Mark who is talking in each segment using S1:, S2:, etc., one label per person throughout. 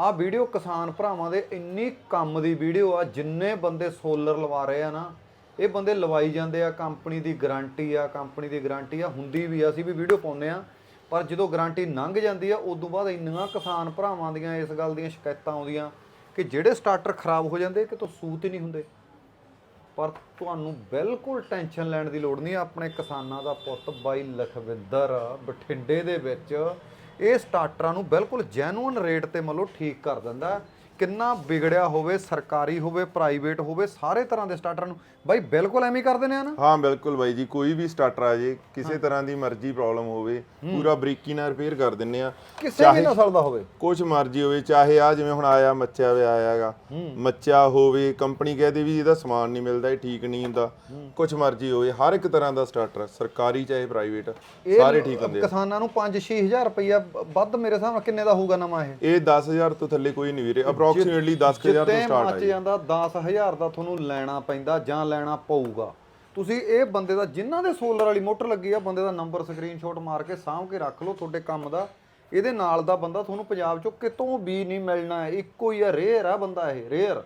S1: ਆਹ ਵੀਡੀਓ ਕਿਸਾਨ ਭਰਾਵਾਂ ਦੇ ਇੰਨੀ ਕੰਮ ਦੀ ਵੀਡੀਓ ਆ, ਜਿੰਨੇ ਬੰਦੇ ਸੋਲਰ ਲਵਾ ਰਹੇ ਆ ਨਾ, ਇਹ ਬੰਦੇ ਲਵਾਈ ਜਾਂਦੇ ਆ, ਕੰਪਨੀ ਦੀ ਗਾਰੰਟੀ ਆ, ਕੰਪਨੀ ਦੀ ਗਾਰੰਟੀ ਆ, ਹੁੰਦੀ ਵੀ ਆ, ਅਸੀਂ ਵੀ ਵੀਡੀਓ ਪਾਉਂਦੇ ਆ, ਪਰ ਜਦੋਂ ਗਾਰੰਟੀ ਲੰਘ ਜਾਂਦੀ ਆ, ਉਦੋਂ ਬਾਅਦ ਇੰਨੀਆਂ ਕਿਸਾਨ ਭਰਾਵਾਂ ਦੀਆਂ ਇਸ ਗੱਲ ਦੀਆਂ ਸ਼ਿਕਾਇਤਾਂ ਆਉਂਦੀਆਂ ਕਿ ਜਿਹੜੇ ਸਟਾਰਟਰ ਖਰਾਬ ਹੋ ਜਾਂਦੇ ਕਿ ਤੋਂ ਸੂਤ ਹੀ ਨਹੀਂ ਹੁੰਦੇ। ਪਰ ਤੁਹਾਨੂੰ ਬਿਲਕੁਲ ਟੈਨਸ਼ਨ ਲੈਣ ਦੀ ਲੋੜ ਨਹੀਂ, ਆਪਣੇ ਕਿਸਾਨਾਂ ਦਾ ਪੁੱਤ ਬਾਈ ਲਖਵਿੰਦਰ ਬਠਿੰਡੇ ਦੇ ਵਿੱਚ ਇਹ ਸਟਾਰਟਰਾਂ ਨੂੰ ਬਿਲਕੁਲ ਜੈਨੂਇਨ ਰੇਟ ਤੇ ਮੰਨ ਲਓ ਠੀਕ ਕਰ ਦਿੰਦਾ ਕਿੰਨਾ ਵਿਗੜਿਆ ਹੋਵੇ ਸਰਕਾਰੀ ਹੋਵੇ ਪ੍ਰਾਈਵੇਟ ਹੋਵੇ ਸਾਰੇ ਤਰ੍ਹਾਂ ਦੇ ਸਟਾਰਟਰਾਂ ਨੂੰ। ਬਾਈ ਬਿਲਕੁਲ ਐਵੇਂ ਕਰ ਦਿੰਦੇ ਆ ਨਾ?
S2: ਹਾਂ ਬਿਲਕੁਲ ਬਾਈ ਜੀ ਕੋਈ ਵੀ ਸਟਾਰਟਰ ਆ ਜੇ ਕਿਸੇ ਤਰ੍ਹਾਂ ਦੀ ਮਰਜ਼ੀ ਪ੍ਰੋਬਲਮ ਹੋਵੇ ਪੂਰਾ ਬਰੀਕੀ ਨਾਲ ਰਿਪੇਅਰ ਕਰ ਦਿੰਨੇ ਆ।
S1: ਕਿਸੇ ਵੀ ਨਸਲ ਦਾ ਹੋਵੇ।
S2: ਕੁਛ ਮਰਜ਼ੀ ਹੋਵੇ ਚਾਹੇ ਆ ਜਿਵੇਂ ਹੁਣ ਆਇਆ ਮੱਚਿਆ ਵੇ ਆਇਆਗਾ ਮੱਚਿਆ ਹੋਵੇ ਕੰਪਨੀ ਕਹਦੇ ਵੀ ਇਹਦਾ ਸਮਾਨ ਨਹੀਂ ਮਿਲਦਾ ਇਹ ਠੀਕ ਨਹੀਂ ਹੁੰਦਾ। ਕੁਛ ਮਰਜ਼ੀ ਹੋਵੇ ਹਰ ਇੱਕ ਤਰ੍ਹਾਂ ਦਾ ਸਟਾਰਟਰ ਸਰਕਾਰੀ ਚਾਹੇ ਪ੍ਰਾਈਵੇਟ ਸਾਰੇ ਠੀਕ ਹੁੰਦੇ ਆ।
S1: ਕਿਸਾਨਾਂ ਨੂੰ 5-6000 ਰੁਪਈਆ ਵੱਧ ਮੇਰੇ ਹਿਸਾਬ ਨਾਲ ਕਿੰਨੇ ਦਾ ਹੋਊਗਾ ਨਵਾਂ ਇਹ?
S2: ਇਹ 10000 ਤੋਂ ਥੱਲੇ ਕੋਈ ਨਹੀਂ ਵੀਰੇ। ਅਪਰੋਕਸੀਮੇਟਲੀ 10000 ਤੋਂ
S1: ਜਿੱਤੇ
S2: ਸਟਾਰਟ
S1: ਮੱਚ
S2: ਹੈ
S1: ਜਾਂਦਾ 10000 ਦਾ ਤੁਹਾਨੂੰ ਲੈਣਾ ਪੈਂਦਾ ਜਾਂ ਲੈਣਾ ਪਊਗਾ। ਤੁਸੀਂ ਇਹ ਬੰਦੇ ਦਾ ਜਿਨ੍ਹਾਂ ਦੇ ਸੋਲਰ ਵਾਲੀ ਮੋਟਰ ਲੱਗੀ ਆ ਬੰਦੇ ਦਾ ਨੰਬਰ ਸਕਰੀਨਸ਼ਾਟ ਮਾਰ ਕੇ ਸਾਂਭ ਕੇ ਰੱਖ ਲਓ ਤੁਹਾਡੇ ਕੰਮ ਦਾ। ਇਹਦੇ ਨਾਲ ਦਾ ਬੰਦਾ ਤੁਹਾਨੂੰ ਪੰਜਾਬ ਚੋਂ ਕਿਤੋਂ ਵੀ ਨਹੀਂ ਮਿਲਣਾ ਇੱਕੋ ਹੀ ਆ ਰੇਅਰ ਆ ਬੰਦਾ ਇਹ ਰੇਅਰ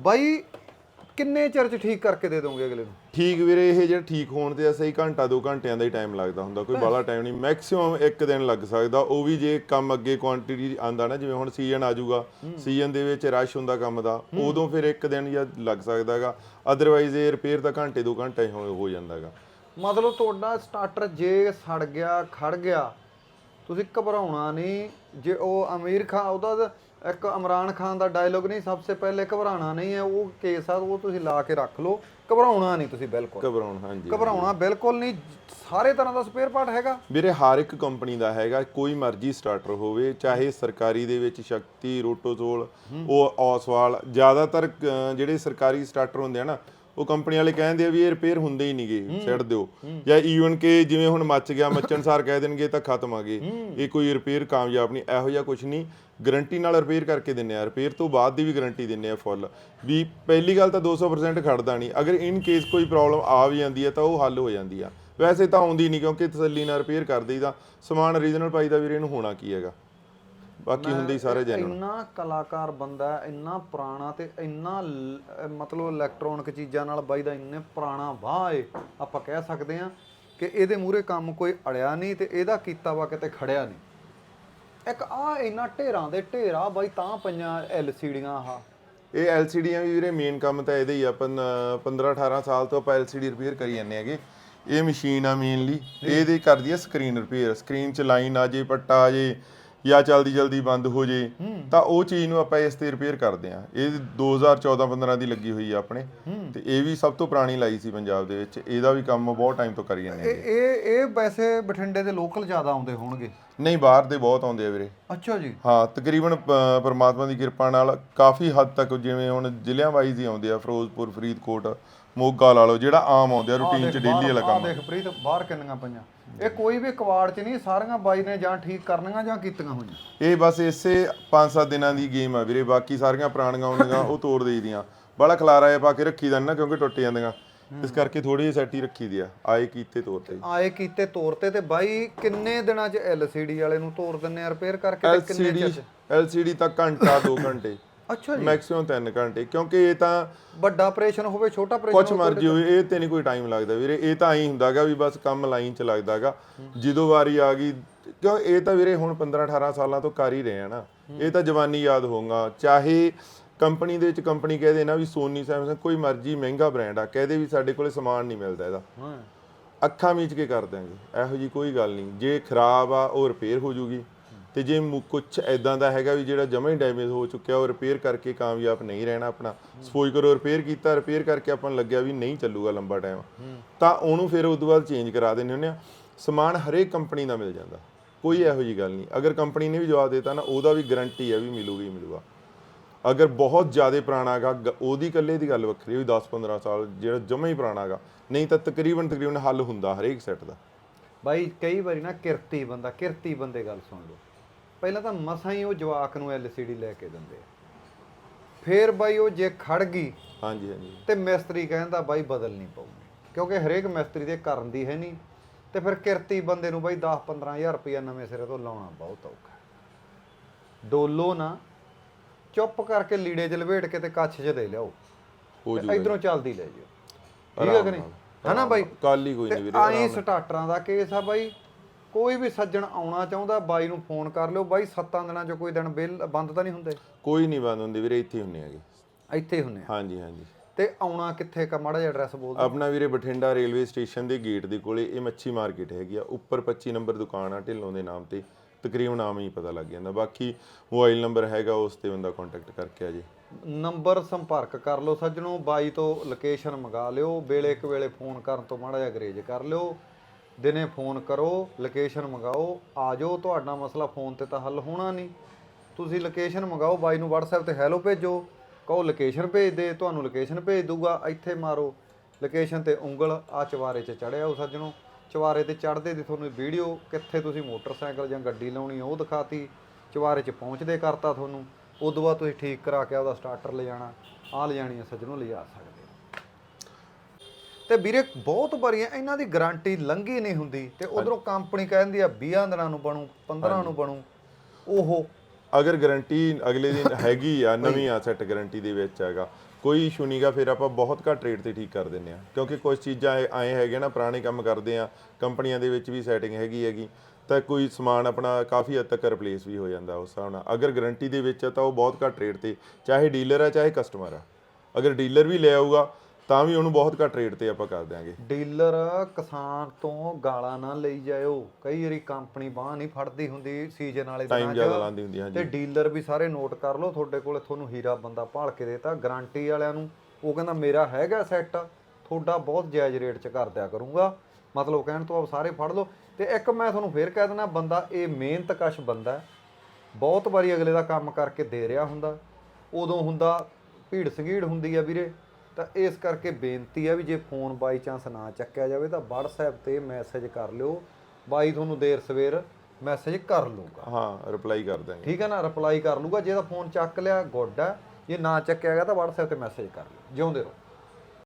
S1: ਬਾਈ ਕਿੰਨੇ ਚਿਰ ਚ ਠੀਕ ਕਰਕੇ ਦੇ ਦੋਗੇ ਅਗਲੇ ਨੂੰ?
S2: ਠੀਕ ਵੀਰੇ ਇਹ ਜਿਹੜਾ ਠੀਕ ਹੋਣ ਤੇ ਸਹੀ ਘੰਟਾ 2 ਘੰਟਿਆਂ ਦਾ ਹੀ ਟਾਈਮ ਲੱਗਦਾ ਹੁੰਦਾ ਕੋਈ ਬਾਹਲਾ ਟਾਈਮ ਨਹੀਂ। ਮੈਕਸਿਮਮ 1 ਦਿਨ ਲੱਗ ਸਕਦਾ ਉਹ ਵੀ ਜੇ ਕੰਮ ਅੱਗੇ ਕੁਆਂਟੀਟੀ ਆਂਦਾ ਨਾ ਜਿਵੇਂ ਹੁਣ ਸੀਜ਼ਨ ਆ ਜਾਊਗਾ ਸੀਜ਼ਨ ਦੇ ਵਿੱਚ ਰਸ਼ ਹੁੰਦਾ ਕੰਮ ਦਾ ਉਦੋਂ ਫਿਰ 1 ਦਿਨ ਜਾਂ ਲੱਗ ਸਕਦਾਗਾ ਅਦਰਵਾਈਜ਼ ਇਹ ਰਿਪੇਅਰ ਤਾਂ ਘੰਟੇ 2 ਘੰਟੇ ਹੋ ਹੋ ਜਾਂਦਾਗਾ
S1: ਮਤਲਬ ਤੁਹਾਡਾ ਸਟਾਰਟਰ ਜੇ ਸੜ ਗਿਆ ਖੜ ਗਿਆ ਤੁਸੀਂ ਘਬਰਾਉਣਾ ਨਹੀਂ ਜੇ ਉਹ ਅਮੀਰ ਖਾਨ ਉਹਦਾ ਇੱਕ ਇਮਰਾਨ ਖਾਨ ਦਾ ਡਾਇਲੋਗ ਨਹੀਂ ਸਭ ਤੋਂ ਪਹਿਲੇ ਘਬਰਾਉਣਾ ਨਹੀਂ ਹੈ ਉਹ ਕੇਸ ਆ ਉਹ ਤੁਸੀਂ ਲਾ ਕੇ ਰੱਖ ਲਓ। ਘਬਰਾਉਣਾ ਨਹੀਂ ਤੁਸੀਂ ਬਿਲਕੁਲ।
S2: ਘਬਰਾਉਣ ਹਾਂਜੀ
S1: ਘਬਰਾਉਣਾ ਬਿਲਕੁਲ ਨਹੀਂ ਸਾਰੇ ਤਰ੍ਹਾਂ ਦਾ ਸਪੇਅਰ ਪਾਰਟ ਹੈਗਾ।
S2: ਵੀਰੇ ਹਰ ਇੱਕ ਕੰਪਨੀ ਦਾ ਹੈਗਾ ਕੋਈ ਮਰਜ਼ੀ ਸਟਾਰਟਰ ਹੋਵੇ ਚਾਹੇ ਸਰਕਾਰੀ ਦੇ ਵਿੱਚ ਸ਼ਕਤੀ ਰੋਟੋਜ਼ੋਲ ਉਹ ਔਸਵਾਲ ਜ਼ਿਆਦਾਤਰ ਜਿਹੜੇ ਸਰਕਾਰੀ ਸਟਾਰਟਰ ਹੁੰਦੇ ਆ ਨਾ ਉਹ ਕੰਪਨੀ ਵਾਲੇ ਕਹਿੰਦੇ ਆ ਵੀ ਇਹ ਰਿਪੇਅਰ ਹੁੰਦੇ ਹੀ ਨਹੀਂਗੇ ਛੱਡ ਦਿਓ। ਜਾਂ ਈਵਨ ਕਿ ਜਿਵੇਂ ਹੁਣ ਮੱਚ ਗਿਆ ਮੱਚਣ ਸਾਰ ਕਹਿ ਦੇਣਗੇ ਤਾਂ ਖਤਮ ਆ ਗਏ। ਇਹ ਕੋਈ ਰਿਪੇਅਰ ਕਾਮਯਾਬ ਨਹੀਂ ਇਹੋ ਜਿਹਾ ਕੁਝ ਨਹੀਂ। ਗਾਰੰਟੀ ਨਾਲ ਰਿਪੇਅਰ ਕਰਕੇ ਦਿੰਨੇ ਆ। ਰਿਪੇਅਰ ਤੋਂ ਬਾਅਦ ਦੀ ਵੀ ਗਾਰੰਟੀ ਦਿੰਨੇ ਆ ਫੁੱਲ ਵੀ ਪਹਿਲੀ ਗੱਲ ਤਾਂ 200% ਖੜਦਾ ਨਹੀਂ। ਅਗਰ ਇਨ ਕੇਸ ਕੋਈ ਪ੍ਰੋਬਲਮ ਆ ਵੀ ਜਾਂਦੀ ਹੈ ਤਾਂ ਉਹ ਹੱਲ ਹੋ ਜਾਂਦੀ ਆ। ਵੈਸੇ ਤਾਂ ਆਉਂਦੀ ਨਹੀਂ ਕਿਉਂਕਿ ਤਸੱਲੀ ਨਾਲ ਰਿਪੇਅਰ ਕਰ ਦੇਈਦਾ। ਸਮਾਨ ਰੀਜਨਲ ਪਾਈਦਾ ਵੀਰੇ ਇਹਨੂੰ ਹੋਣਾ ਕੀ ਹੈਗਾ? ਬਾਕੀ ਹੁੰਦੇ ਹੀ ਸਾਰੇ ਜੈਨੂਨ।
S1: ਇੰਨਾ ਕਲਾਕਾਰ ਬੰਦਾ ਹੈ, ਇੰਨਾ ਪੁਰਾਣਾ ਤੇ ਇੰਨਾ ਲ- ਅਹ ਮਤਲਬ ਇਲੈਕਟ੍ਰੋਨਿਕ ਚੀਜ਼ਾਂ ਨਾਲ ਬਾਈ ਦਾ ਇੰਨੇ ਪੁਰਾਣਾ ਵਾਹ ਏ। ਆਪਾਂ ਕਹਿ ਸਕਦੇ ਆ ਕਿ ਇਹਦੇ ਮੂਹਰੇ ਕੰਮ ਕੋਈ ਅੜਿਆ ਨਹੀਂ ਤੇ ਇਹਦਾ ਕੀਤਾ ਵਾ ਕਿਤੇ ਖੜਿਆ ਨਹੀਂ। ਇੱਕ ਆ ਇੰਨਾ ਢੇਰਾਂ ਦੇ ਢੇਰਾ ਬਾਈ ਤਾਂ ਪਈਆਂ ਐਲਸੀਡੀਆਂ ਆਹ।
S2: ਇਹ ਐਲਸੀਡੀਆਂ ਵੀ ਵੀਰੇ ਮੇਨ ਕੰਮ ਤਾਂ ਇਹਦੇ ਹੀ ਆ 15 18 ਸਾਲ ਤੋਂ ਆਪਾਂ ਐਲਸੀਡੀ ਰਿਪੇਅਰ ਕਰੀ ਜਾਂਦੇ ਹੈਗੇ। ਇਹ ਮਸ਼ੀਨ ਆ ਮੇਨਲੀ ਇਹਦੇ ਕਰਦੀ ਆ ਸਕਰੀਨ ਰਿਪੇਅਰ ਸਕਰੀਨ 'ਚ ਲਾਈਨ ਆ ਜੇ ਪੱਟਾ ਆ ਜੇ ਜਾਂ ਜਲਦੀ ਜਲਦੀ ਬੰਦ ਹੋ ਜੇ ਤਾਂ ਉਹ ਚੀਜ਼ ਨੂੰ ਆਪਾਂ ਇਸ ਤੇ ਰਿਪੇਅਰ ਕਰਦੇ ਆ ਇਹ 2014 15 ਦੀ ਲੱਗੀ ਹੋਈ ਆ ਆਪਣੇ। ਤੇ ਇਹ ਵੀ ਸਭ ਤੋਂ ਪੁਰਾਣੀ ਲਾਈ ਸੀ ਪੰਜਾਬ ਦੇ ਵਿੱਚ। ਇਹਦਾ ਵੀ ਕੰਮ ਬਹੁਤ ਟਾਈਮ ਤੋਂ ਕਰੀ ਜਾਂਦੇ
S1: ਇਹ ਇਹ ਇਹ ਵੈਸੇ ਬਠਿੰਡੇ ਦੇ ਲੋਕਲ ਜ਼ਿਆਦਾ ਆਉਂਦੇ ਹੋਣਗੇ।
S2: ਨਹੀਂ ਬਾਹਰ ਦੇ ਬਹੁਤ ਆਉਂਦੇ ਆ ਵੀਰੇ।
S1: ਅੱਛਾ ਜੀ।
S2: ਹਾਂ ਤਕਰੀਬਨ ਪਰਮਾਤਮਾ ਦੀ ਕਿਰਪਾ ਨਾਲ ਕਾਫੀ ਹੱਦ ਤੱਕ ਜਿਵੇਂ ਹੁਣ ਜ਼ਿਲ੍ਹਿਆਂ ਵਾਈਜ਼ ਹੀ ਆਉਂਦੇ ਆ ਫਿਰੋਜ਼ਪੁਰ ਫਰੀਦਕੋਟ ਮੋਗਾ ਲਾ ਲਓ ਜਿਹੜਾ ਆਮ ਆਉਂਦੇ ਆ ਰੂਟੀਨ ਚ ਡੇਲੀ ਵਾਲਾ ਕੰਮ
S1: ਦੇਖ ਪ੍ਰੀਤ ਬਾਹਰ ਕਿੰਨੀਆਂ ਪਈਆਂ। ਇਹ ਕੋਈ ਵੀ ਕਵਾੜ ਚ ਨਹੀਂ ਸਾਰੀਆਂ ਬਾਈ ਨੇ ਜਾਂ ਠੀਕ ਕਰਨੀਆਂ ਜਾਂ ਕੀਤੀਆਂ ਹੋਈਆਂ।
S2: ਇਹ ਬਸ ਇਸੇ 5-7 ਦਿਨਾਂ ਦੀ ਗੇਮ ਆ ਵੀਰੇ ਬਾਕੀ ਸਾਰੀਆਂ ਪੁਰਾਣੀਆਂ ਆਉਂਦੀਆਂ ਉਹ ਤੋੜ ਦੇਈਦੀਆਂ ਬੜਾ ਖਲਾਰਾ ਆ ਪਾ ਕੇ ਰੱਖੀ ਦਾ ਨਾ ਕਿਉਂਕਿ ਟੁੱਟ ਜਾਂਦੀਆਂ। ਇਸ ਕਰਕੇ ਥੋੜੀ ਜਿਹੀ ਸੈਟ ਰੱਖੀ ਦੀ ਆ ਆਏ ਕੀਤੇ ਤੌਰ ਤੇ।
S1: ਆਏ ਕੀਤੇ ਤੌਰ ਤੇ ਤੇ ਬਾਈ ਕਿੰਨੇ ਦਿਨਾਂ ਚ LCD ਵਾਲੇ ਨੂੰ ਤੋੜ ਦਿੰਨੇ ਆ ਰਿਪੇਅਰ ਕਰਕੇ ਤੇ ਕਿੰਨੇ ਚ
S2: LCD ਤਾਂ ਘੰਟਾ 2 ਘੰਟੇ।
S1: ਅੱਛਾ ਜੀ।
S2: ਮੈਕਸਿਮਮ 3 ਘੰਟੇ ਕਿਉਂਕਿ ਇਹ ਤਾਂ
S1: ਵੱਡਾ ਆਪਰੇਸ਼ਨ ਹੋਵੇ ਛੋਟਾ
S2: ਕੁਛ
S1: ਆਪਰੇਸ਼ਨ
S2: ਮਰਜ਼ੀ ਹੋਵੇ ਇਹ ਤੇ ਨਹੀਂ ਕੋਈ ਟਾਈਮ ਲੱਗਦਾ ਵੀਰੇ ਇਹ ਤਾਂ ਐਂ ਹੁੰਦਾਗਾ ਵੀ ਬਸ ਕੰਮ ਲਾਈਨ ਚ ਲੱਗਦਾਗਾ ਜਦੋਂ ਵਾਰੀ ਆ ਗਈ ਕਿਉਂ ਇਹ ਤਾਂ ਵੀਰੇ ਹੁਣ 15 18 ਸਾਲਾਂ ਤੋਂ ਕਰ ਹੀ ਰਹੇ ਆ ਨਾ। ਇਹ ਤਾਂ ਜਵਾਨੀ ਯਾਦ ਹੋਊਗਾ ਚਾਹੇ ਕੰਪਨੀ ਦੇ ਵਿੱਚ ਕੰਪਨੀ ਕਹਦੇ ਨਾ ਵੀ ਸੋਨੀ ਸੈਮਸੰਗ ਕੋਈ ਮਰਜ਼ੀ ਮਹਿੰਗਾ ਬ੍ਰਾਂਡ ਆ ਕਹਦੇ ਵੀ ਸਾਡੇ ਕੋਲੇ ਸਮਾਨ ਨਹੀਂ ਮਿਲਦਾ ਇਹਦਾ। ਅੱਖਾਂ ਮੀਚ ਕੇ ਕਰ ਦਿਆਂਗੇ ਇਹੋ ਜੀ ਕੋਈ ਗੱਲ ਨਹੀਂ ਜੇ ਖਰਾਬ ਆ ਉਹ ਰਿਪੇਅਰ ਹੋ ਜੂਗੀ। ਤੇ ਜੇ ਕੁਝ ਐਦਾਂ ਦਾ ਹੈਗਾ ਵੀ ਜਿਹੜਾ ਜਮਾ ਹੀ ਡੈਮੇਜ ਹੋ ਚੁੱਕਿਆ, ਉਹ ਰਿਪੇਅਰ ਕਰਕੇ ਕਾਮਯਾਬ ਨਹੀਂ ਰਹਿਣਾ ਆਪਣਾ। ਸਪੋਜ਼ ਕਰੋ ਰਿਪੇਅਰ ਕੀਤਾ ਰਿਪੇਅਰ ਕਰਕੇ ਆਪਾਂ ਨੂੰ ਲੱਗਿਆ ਵੀ ਨਹੀਂ ਚੱਲੂਗਾ ਲੰਬਾ ਟਾਈਮ ਤਾਂ ਉਹਨੂੰ ਫਿਰ ਉਸ ਤੋਂ ਬਾਅਦ ਚੇਂਜ ਕਰਾ ਦਿੰਦੇ ਹੁੰਦੇ ਆ। ਸਮਾਨ ਹਰੇਕ ਕੰਪਨੀ ਦਾ ਮਿਲ ਜਾਂਦਾ। ਕੋਈ ਇਹੋ ਜੀ ਗੱਲ ਨਹੀਂ। ਅਗਰ ਕੰਪਨੀ ਨੇ ਵੀ ਜਵਾਬ ਦਿੱਤਾ ਨਾ, ਉਹਦਾ ਵੀ ਗਾਰੰਟੀ ਹੈ ਵੀ ਮਿਲੂਗੀ ਮਿਲੂਗਾ। ਅਗਰ ਬਹੁਤ ਜ਼ਿਆਦਾ ਪੁਰਾਣਾ ਹੈਗਾ, ਗ- ਉਹਦੀ ਇਕੱਲੇ ਦੀ ਗੱਲ ਵੱਖਰੀ ਵੀ 10-15 ਸਾਲ ਜਿਹੜਾ ਜਮਾ ਹੀ ਪੁਰਾਣਾ ਹੈਗਾ, ਨਹੀਂ ਤਾਂ ਤਕਰੀਬਨ ਤਕਰੀਬਨ ਹੱਲ ਹੁੰਦਾ ਹਰੇਕ ਸੈੱਟ ਦਾ।
S1: ਬਾਈ, ਕਈ ਵਾਰੀ ਨਾ ਕਿਰਤੀ ਬੰਦਾ, ਕਿਰਤੀ ਬੰਦੇ ਗੱਲ ਸੁਣ ਲਓ। ਪਹਿਲਾਂ ਤਾਂ ਮਸਾਂ ਹੀ ਉਹ ਜਵਾਕ ਨੂੰ LCD ਲੈ ਕੇ ਦਿੰਦੇ ਆ। ਫੇਰ ਬਾਈ ਉਹ ਜੇ ਖੜ ਗਈ
S2: ਹਾਂਜੀ ਹਾਂਜੀ।
S1: ਤੇ ਮਿਸਤਰੀ ਕਹਿੰਦਾ ਬਾਈ ਬਦਲਣੀ ਪਊਗੀ ਕਿਉਂਕਿ ਹਰੇਕ ਮਿਸਤਰੀ ਦੇ ਕਰਨ ਦੀ ਹੈ ਨਹੀਂ। ਤੇ ਫਿਰ ਕਿਰਤੀ ਬੰਦੇ ਨੂੰ ਬਾਈ 10 15000 ਰੁਪਇਆ ਨਵੇਂ ਸਿਰੇ ਤੋਂ ਲਾਉਣਾ ਬਹੁਤ ਔਖਾ। ਡੋਲੋ ਨਾ ਚੁੱਪ ਕਰਕੇ ਲੀੜੇ 'ਚ ਲਪੇਟ ਕੇ ਤੇ ਕੱਛ 'ਚ ਦੇ ਲਿਆਓ।
S2: ਹੋ ਜੂਗਾ
S1: ਇਧਰੋਂ ਚੱਲਦੀ ਲੈ ਜਿਓ। ਠੀਕ ਹੈ ਕਿ ਨਹੀਂ? ਹਨਾ ਬਾਈ?
S2: ਕੱਲ ਹੀ ਕੋਈ ਨਹੀਂ ਵੀਰੇ
S1: ਆਈ ਸਟਾਰਟਰਾਂ ਦਾ ਕੇਸ ਆ ਬਾਈ। ਕੋਈ ਵੀ ਸੱਜਣ ਆਉਣਾ ਚਾਹੁੰਦਾ ਬਾਈ ਨੂੰ ਫੋਨ ਕਰ ਲਿਓ। ਬਾਈ ਸੱਤਾਂ ਦਿਨਾਂ 'ਚ ਕੋਈ ਦਿਨ ਬਿੱਲ ਬੰਦ ਤਾਂ ਨਹੀਂ ਹੁੰਦੇ?
S2: ਕੋਈ ਨਹੀਂ ਬੰਦ ਹੁੰਦੀ ਵੀਰੇ ਇੱਥੇ ਹੀ ਹੁੰਨੇ ਹੈਗੇ।
S1: ਇੱਥੇ ਹੀ ਹੁੰਨੇ ਆ?
S2: ਹਾਂਜੀ ਹਾਂਜੀ।
S1: ਤੇ ਆਉਣਾ ਕਿੱਥੇ ਕਾ ਮਾੜਾ ਜਿਹਾ ਐਡਰੈਸ ਬੋਲ ਦਿਓ।
S2: ਆਪਣਾ ਵੀਰੇ ਬਠਿੰਡਾ ਰੇਲਵੇ ਸਟੇਸ਼ਨ ਦੇ ਗੇਟ ਦੇ ਕੋਲੇ ਇਹ ਮੱਛੀ ਮਾਰਕੀਟ ਹੈਗੀ ਆ। ਉੱਪਰ 25 ਨੰਬਰ ਦੁਕਾਨ ਆ ਢਿੱਲੋਂ ਦੇ ਨਾਮ ਤੇ। ਤਕਰੀਬਨ ਨਾਮ ਹੀ ਪਤਾ ਲੱਗ ਜਾਂਦਾ। ਬਾਕੀ ਮੋਬਾਈਲ ਨੰਬਰ ਹੈਗਾ ਉਸ ਤੇ ਬੰਦਾ ਕੰਟੈਕਟ ਕਰਕੇ ਆ ਜੀ।
S1: ਨੰਬਰ ਸੰਪਰਕ ਕਰ ਲਓ ਸੱਜਣੋ ਬਾਈ ਤੋਂ ਲੋਕੇਸ਼ਨ ਮੰਗਾ ਲਿਓ। ਵੇਲੇ ਇੱਕ ਵੇਲੇ ਫੋਨ ਕਰਨ ਤੋਂ ਮਾੜਾ ਜਿਹਾ ਗਰੇਜ ਕਰ ਲਿਓ। ਦਿਨੇ ਫੋਨ ਕਰੋ ਲੋਕੇਸ਼ਨ ਮੰਗਾਓ, ਆ ਜਾਓ, ਤੁਹਾਡਾ ਮਸਲਾ ਫੋਨ ਤੇ ਤਾਂ ਹੱਲ ਹੋਣਾ ਨਹੀਂ। ਤੁਸੀਂ ਲੋਕੇਸ਼ਨ ਮੰਗਾਓ, ਬਾਈ ਨੂੰ WhatsApp ਤੇ ਹੈਲੋ ਭੇਜੋ, ਕਹੋ ਲੋਕੇਸ਼ਨ ਭੇਜ ਦੇ, ਤੁਹਾਨੂੰ ਲੋਕੇਸ਼ਨ ਭੇਜ ਦੂਗਾ, ਇੱਥੇ ਮਾਰੋ। ਲੋਕੇਸ਼ਨ ਤੇ ਉਂਗਲ ਆ ਚਵਾਰੇ 'ਚ ਚੜਿਆ ਉਹ ਸੱਜਣੋ। ਚਵਾਰੇ ਤੇ ਚੜਦੇ ਦੀ ਤੁਹਾਨੂੰ ਵੀਡੀਓ ਕਿੱਥੇ ਤੁਸੀਂ ਮੋਟਰਸਾਈਕਲ ਜਾਂ ਗੱਡੀ ਲਾਉਣੀ ਉਹ ਦਿਖਾਤੀ। ਚਵਾਰੇ 'ਚ ਪਹੁੰਚਦੇ ਕਰਤਾ ਤੁਹਾਨੂੰ। ਉਦੋਂ ਬਾਅਦ ਤੁਸੀਂ ਠੀਕ ਕਰਾ ਕੇ ਉਹਦਾ ਸਟਾਰਟਰ ਲੈ ਜਾਣਾ। ਆ ਲੈ ਜਾਣੀ ਸੱਜਣੋ, ਲਿਜਾ ਸਕਦੇ ਤੇ ਵੀਰੇ ਬਹੁਤ ਵਾਰੀਆਂ ਇਹਨਾਂ ਦੀ ਗਾਰੰਟੀ ਲੰਘੀ ਨਹੀਂ ਹੁੰਦੀ ਤੇ ਉਧਰੋਂ ਕੰਪਨੀ ਕਹਿੰਦੀ ਆ 20 ਦਿਨਾਂ ਨੂੰ ਬਣੂ 15 ਨੂੰ ਬਣੂ ਉਹ
S2: ਅਗਰ ਗਾਰੰਟੀ ਅਗਲੇ ਦਿਨ ਹੈਗੀ ਆ ਨਵੀਂ ਆ ਸੈੱਟ ਗਾਰੰਟੀ ਦੇ ਵਿੱਚ ਹੈਗਾ ਕੋਈ ਇਸ਼ੂ ਨਹੀਂਗਾ ਫਿਰ ਆਪਾਂ ਬਹੁਤ ਘੱਟ ਰੇਟ ਤੇ ਠੀਕ ਕਰ ਦਿੰਨੇ ਆ ਕਿਉਂਕਿ ਕੁਝ ਚੀਜ਼ਾਂ ਐਂ ਹੈਗੇ ਨਾ ਪੁਰਾਣੇ ਕੰਮ ਕਰਦੇ ਆ ਕੰਪਨੀਆਂ ਦੇ ਵਿੱਚ ਵੀ ਸੈਟਿੰਗ ਹੈਗੀ ਹੈਗੀ ਤਾਂ ਕੋਈ ਸਮਾਨ ਆਪਣਾ ਕਾਫੀ ਹੱਦ ਤੱਕ ਰਿਪਲੇਸ ਵੀ ਹੋ ਜਾਂਦਾ ਉਸ ਹਿਸਾਬ ਨਾਲ। ਅਗਰ ਗਾਰੰਟੀ ਦੇ ਵਿੱਚ ਆ ਤਾਂ ਉਹ ਬਹੁਤ ਘੱਟ ਰੇਟ ਤੇ ਚਾਹੇ ਡੀਲਰ ਆ ਚਾਹੇ ਕਸਟਮਰ ਆ। ਅਗਰ ਡੀਲਰ ਵੀ ਲੈ ਆਊਗਾ ਤਾਂ ਵੀ ਉਹਨੂੰ ਬਹੁਤ ਘੱਟ ਰੇਟ ਤੇ ਆਪਾਂ ਕਰ ਦਿਆਂਗੇ।
S1: ਡੀਲਰ ਕਿਸਾਨ ਤੋਂ ਗਾਲਾਂ ਨਾ ਲਈ ਜਾਇਓ। ਕਈ ਵਾਰੀ ਕੰਪਨੀ ਬਾਹ ਨਹੀਂ ਫੜਦੀ ਹੁੰਦੀ ਸੀਜ਼ਨ ਵਾਲੇ
S2: ਟਾਈਮ ਜ਼ਿਆਦਾ
S1: 'ਚ।
S2: ਲਾਉਂਦੀ ਹੁੰਦੀ ਹਾਂਜੀ।
S1: ਤੇ ਡੀਲਰ ਵੀ ਸਾਰੇ ਨੋਟ ਕਰ ਲਓ ਤੁਹਾਡੇ ਕੋਲੇ ਤੁਹਾਨੂੰ ਹੀਰਾ ਬੰਦਾ ਭਾਲ ਕੇ ਦੇਤਾ ਗਾਰੰਟੀ ਵਾਲਿਆਂ ਨੂੰ। ਉਹ ਕਹਿੰਦਾ ਮੇਰਾ ਹੈਗਾ ਸੈੱਟ ਤੁਹਾਡਾ ਬਹੁਤ ਜਾਇਜ਼ ਰੇਟ 'ਚ ਕਰ ਦਿਆ ਕਰੂੰਗਾ। ਮਤਲਬ ਕਹਿਣ ਤੋਂ ਆਪ ਸਾਰੇ ਫੜ ਲਓ। ਤੇ ਇੱਕ ਮੈਂ ਤੁਹਾਨੂੰ ਫੇਰ ਕਹਿ ਦਿੰਦਾ ਬੰਦਾ ਇਹ ਮਿਹਨਤ ਕਸ਼ ਬੰਦਾ। ਬਹੁਤ ਵਾਰੀ ਅਗਲੇ ਦਾ ਕੰਮ ਕਰਕੇ ਦੇ ਰਿਹਾ ਹੁੰਦਾ। ਉਦੋਂ ਹੁੰਦਾ ਭੀੜ ਸੰਗੀੜ ਹੁੰਦੀ ਆ ਵੀਰੇ। ਤਾਂ ਇਸ ਕਰਕੇ ਬੇਨਤੀ ਆ ਵੀ ਜੇ ਫੋਨ ਬਾਈ ਚਾਂਸ ਨਾ ਚੱਕਿਆ ਜਾਵੇ ਤਾਂ WhatsApp ਤੇ ਮੈਸੇਜ ਕਰ ਲਿਓ। ਬਾਈ ਤੁਹਾਨੂੰ ਦੇਰ ਸਵੇਰ ਮੈਸੇਜ ਕਰ ਲੂਗਾ
S2: ਹਾਂ ਰਿਪਲਾਈ ਕਰ ਦਿਆਂਗੇ।
S1: ਠੀਕ ਹੈ ਨਾ? ਰਿਪਲਾਈ ਕਰ ਲੂਗਾ ਜੇ ਤਾਂ ਫੋਨ ਚੱਕ ਲਿਆ ਗੁੱਡ ਹੈ ਜੇ ਨਾ ਚੱਕਿਆ ਗਿਆ ਤਾਂ WhatsApp ਤੇ ਮੈਸੇਜ ਕਰ ਲਿਓ। ਜਿਉਂਦੇ ਰਹੋ।